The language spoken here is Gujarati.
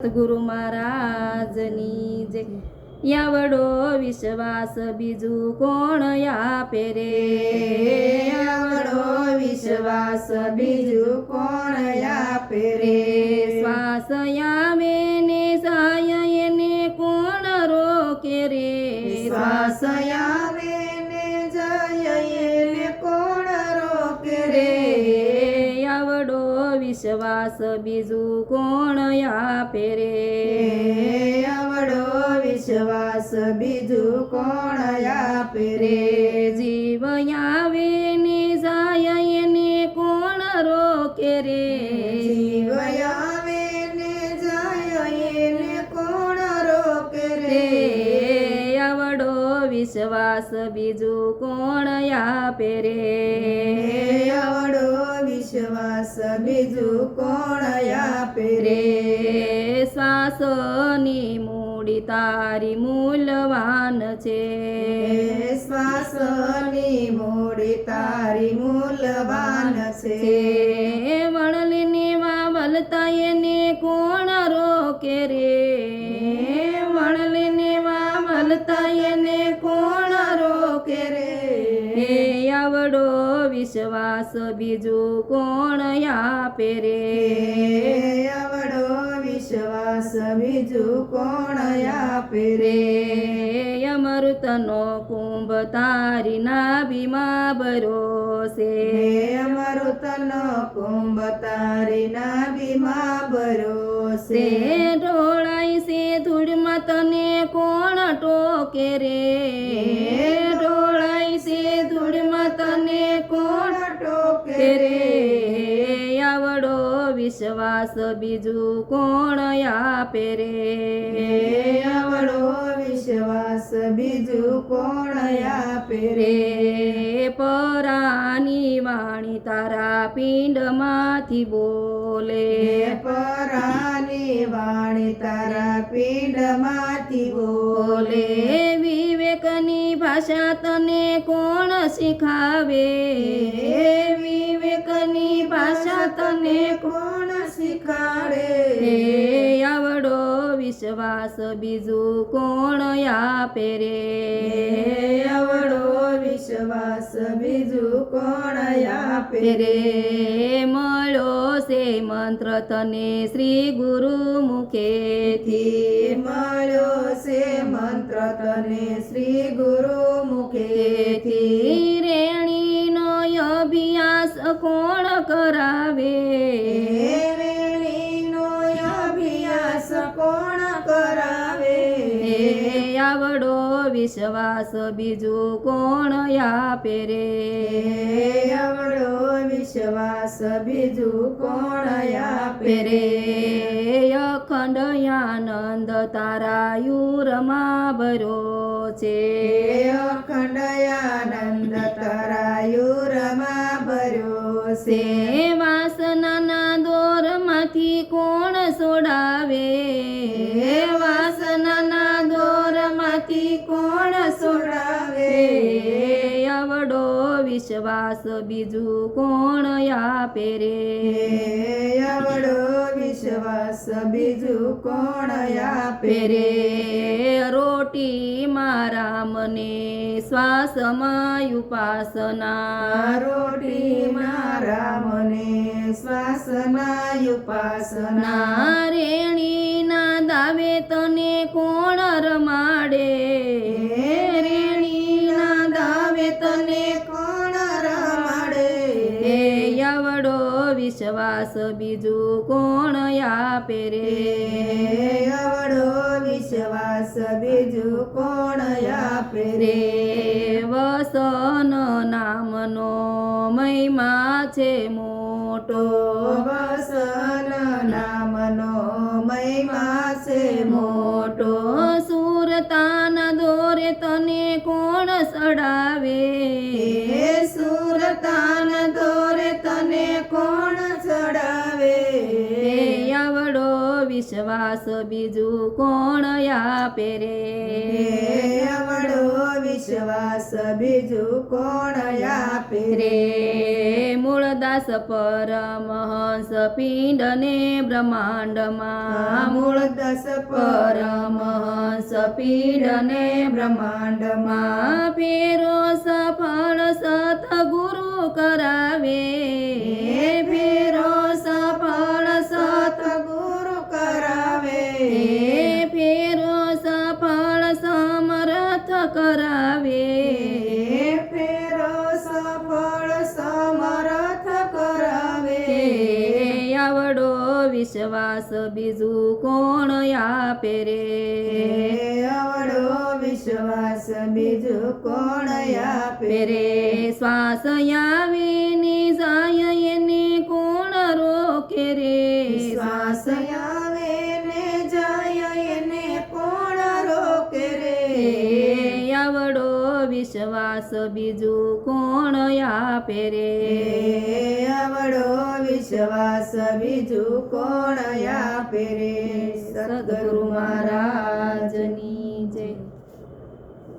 સદગુરુ મહારાજની જય યાવડો વિશ્વાસ બીજું કોણ આપે રે આવડો વિશ્વાસ બીજું કોણ વિશ્વાસ બીજું કોણ આપે રે? આવડો વિશ્વાસ બીજું કોણ આપે રે? જીવ આવે ને જાય એને કોણ રોકે રે? જીવ આવે ને જાય એને કોણ રોકે રે? રે આવડો વિશ્વાસ બીજું કોણ આપે રે? આવડો વિશ્વાસ બીજું કોણ આપે રે શ્વાસની મૂડી તારી મૂલવાન છે. શ્વાસની મૂડી તારી મૂલવાન છે. વણલીને વાવલતા એને કોણ રોકે રે? વિશ્વાસ બીજું કોણ આપે રે? આવડો વિશ્વાસ બીજું કોણ આપે રે? અમૃતનો કુંભ તારી નાભીમાં ભરોસે અમૃતનો કુંભ તારી નાભીમાં ભરોસે ઢોળાઈ સે ધૂળમાં તને કોણ ટોકે રે? ટોકે રે આવડો વિશ્વાસ બીજું કોણ આપે રે? આવડો વિશ્વાસ બીજું કોણ આપે રે? પરાની વાણી તારા પિંડમાંથી બોલે. પરાની વાણી તારા પીંડમાંથી બોલે. બોલે વિવેકની ભાષા તને કોણ શીખાવે? વિવેકની ભાષા તને કોણ શીખાડે? આવડો વિશ્વાસ બીજું કોણ આપે રે? આવડો વિશ્વાસ બીજું કોણ આપે રે મળો સે મંત્ર તને શ્રી ગુરુ મુખેથી મળ્યો સે મંત્ર તને શ્રી ગુરુ મુખેથી આવડો વિશ્વાસ બીજું કોણ આપે રે? આવડો વિશ્વાસ બીજું કોણ આપે રે? અખંડ આનંદ તારા યુરમાં ભરો છે અખંડ આનંદ તરાયુરમાં ભર્યો સે છે વાસનાના દોરમાંથી કોણ વિશ્વાસ બીજું કોણ આપે રે? અવળો વિશ્વાસ બીજું કોણ આપે રે? રોટી મારા મને શ્વાસમાં ઉપાસના. રોટી મારા મને શ્વાસના ઉપાસના. નારેણી વિશ્વાસ બીજું કોણ આપે રે? અવળો વિશ્વાસ બીજું કોણ આપે રે? વસન નામનો મહિમા છે મોટો. વસન નામનો મહિમા છે મોટો. સુરતાના દોરે તને કોણ સડાવે? સુરતાન તને કોણ ચડાવે? આવડો વિશ્વાસ બીજું કોણ આપે રે? આવડો વિશ્વાસ બીજું કોણ આપે રે? મૂળદાસ પરમહંસ પિંડ ને બ્રહ્માંડમાં મૂળ દસ પરમહંસ પિંડ ને બ્રહ્માંડમાં ફેરો સફળ સતગુરુ કરાવે. કરાવે. ફેરો સફળ સમર્થ કરાવે. આવડો વિશ્વાસ બીજું કોણ આપે રે? આવડો વિશ્વાસ બીજું કોણ આપે રે? શ્વાસ આવે વિશ્વાસ બીજું કોણ આપે રે? આવડો વિશ્વાસ બીજું કોણ આપે રે? સદગુરુ મારા